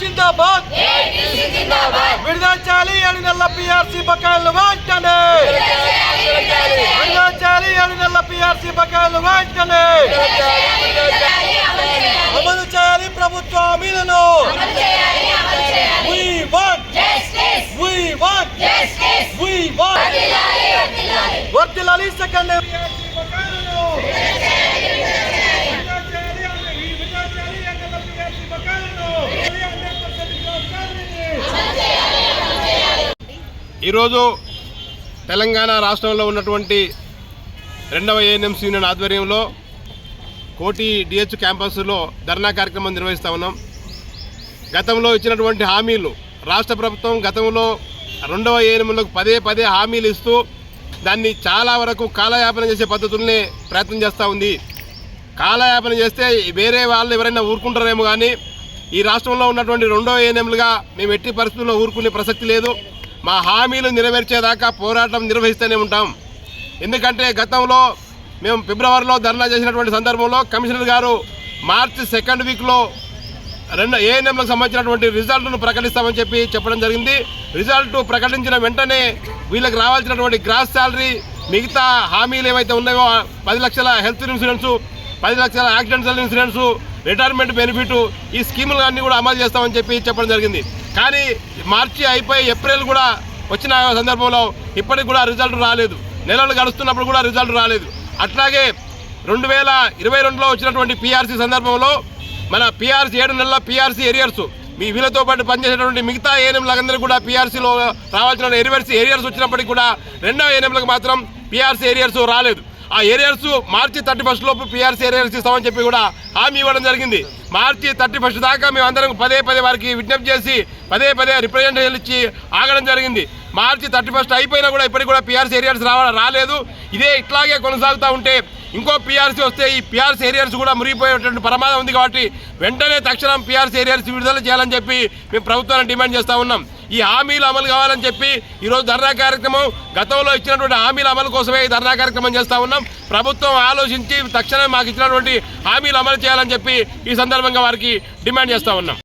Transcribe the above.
జిందాబాద్! విడుదల చేయాలి ఏడు నెలల పిఆర్సీ బకాయిలు వెంటనే విడుదల చేయాలి ఏడు నెలల పిఆర్సీ బకాయిలు వెంటనే అమలు చేయాలి ప్రభుత్వ హామీలను! We want, we want, వర్తిల్లాలి సెకండ్ ఈరోజు తెలంగాణ రాష్ట్రంలో ఉన్నటువంటి రెండవ ఏఎన్ఎంసీ యూనియన్ ఆధ్వర్యంలో కోటి డిహెచ్ క్యాంపస్లో ధర్నా కార్యక్రమం నిర్వహిస్తూ ఉన్నాం. గతంలో ఇచ్చినటువంటి హామీలు రాష్ట్ర ప్రభుత్వం గతంలో రెండవ ఏఎన్ఎంలకు పదే పదే హామీలు ఇస్తూ దాన్ని చాలా వరకు కాలయాపన చేసే పద్ధతుల్ని ప్రయత్నం చేస్తూ ఉంది. కాలయాపన చేస్తే వేరే వాళ్ళు ఎవరైనా ఊరుకుంటారేమో కానీ ఈ రాష్ట్రంలో ఉన్నటువంటి రెండో ఏఎన్ఎంలుగా మేము ఎట్టి పరిస్థితుల్లో ఊరుకునే ప్రసక్తి లేదు. మా హామీలు నెరవేర్చేదాకా పోరాటం నిర్వహిస్తూనే ఉంటాం. ఎందుకంటే గతంలో మేము ఫిబ్రవరిలో ధర్నా చేసినటువంటి సందర్భంలో కమిషనర్ గారు మార్చి సెకండ్ వీక్లో రెండు ఏఎన్ఎంలకు సంబంధించినటువంటి రిజల్ట్ను ప్రకటిస్తామని చెప్పి చెప్పడం జరిగింది. రిజల్ట్ ప్రకటించిన వెంటనే వీళ్ళకి రావాల్సినటువంటి గ్రాస్ శాలరీ మిగతా హామీలు ఏవైతే ఉన్నాయో పది లక్షల హెల్త్ ఇన్సూరెన్సు పది లక్షల యాక్సిడెంటల్ ఇన్సూరెన్స్ రిటైర్మెంట్ బెనిఫిట్ ఈ స్కీములు అన్నీ కూడా అమలు చేస్తామని చెప్పి చెప్పడం జరిగింది. కానీ మార్చి అయిపోయి ఏప్రిల్ కూడా వచ్చిన సందర్భంలో ఇప్పటికి కూడా రిజల్ట్ రాలేదు. నెలలు గడుస్తున్నప్పుడు కూడా రిజల్ట్ రాలేదు. అట్లాగే రెండు వేల ఇరవై రెండులో వచ్చినటువంటి పీఆర్సీ సందర్భంలో మన పీఆర్సీ ఏడు నెలల పీఆర్సీ ఏరియర్స్ మీ వీళ్ళతో పాటు పనిచేసేటువంటి మిగతా ఏఎన్ఎంలందరూ కూడా పిఆర్సీలో రావాల్సిన ఏరియర్స్ ఏరియర్స్ వచ్చినప్పటికీ కూడా రెండవ ఏఎన్ఎంలకు మాత్రం పీఆర్సీ ఏరియర్స్ రాలేదు. ఆ ఏరియర్స్ మార్చి థర్టీ ఫస్ట్ లోపు పిఆర్సీ ఏరియర్స్ ఇస్తామని చెప్పి కూడా హామీ ఇవ్వడం జరిగింది. మార్చి థర్టీ ఫస్ట్ దాకా మేము అందరం పదే పదే వారికి విజ్ఞప్తి చేసి పదే పదే రిప్రజెంటేషన్ ఇచ్చి ఆగడం జరిగింది. మార్చి థర్టీ ఫస్ట్ అయిపోయినా కూడా ఇప్పటికి కూడా పిఆర్సీ ఏరియర్స్ రావడం రాలేదు. ఇదే ఇట్లాగే కొనసాగుతూ ఉంటే ఇంకో పీఆర్సీ వస్తే ఈ పీఆర్సీ ఏరియర్స్ కూడా మురిగిపోయేటువంటి ప్రమాదం ఉంది కాబట్టి వెంటనే తక్షణం పీఆర్సీ ఏరియర్స్ విడుదల చేయాలని చెప్పి మేము ప్రభుత్వాన్ని డిమాండ్ చేస్తూ ఉన్నాం. ఈ హామీలు అమలు కావాలని చెప్పి ఈరోజు ధర్నా కార్యక్రమం గతంలో ఇచ్చినటువంటి హామీల అమలు కోసమే ఈ ధర్నా కార్యక్రమం చేస్తూ ఉన్నాం. ప్రభుత్వం ఆలోచించి తక్షణమే మాకు ఇచ్చినటువంటి హామీలు అమలు చేయాలని చెప్పి ఈ సందర్భంగా వారికి డిమాండ్ చేస్తూ ఉన్నాం.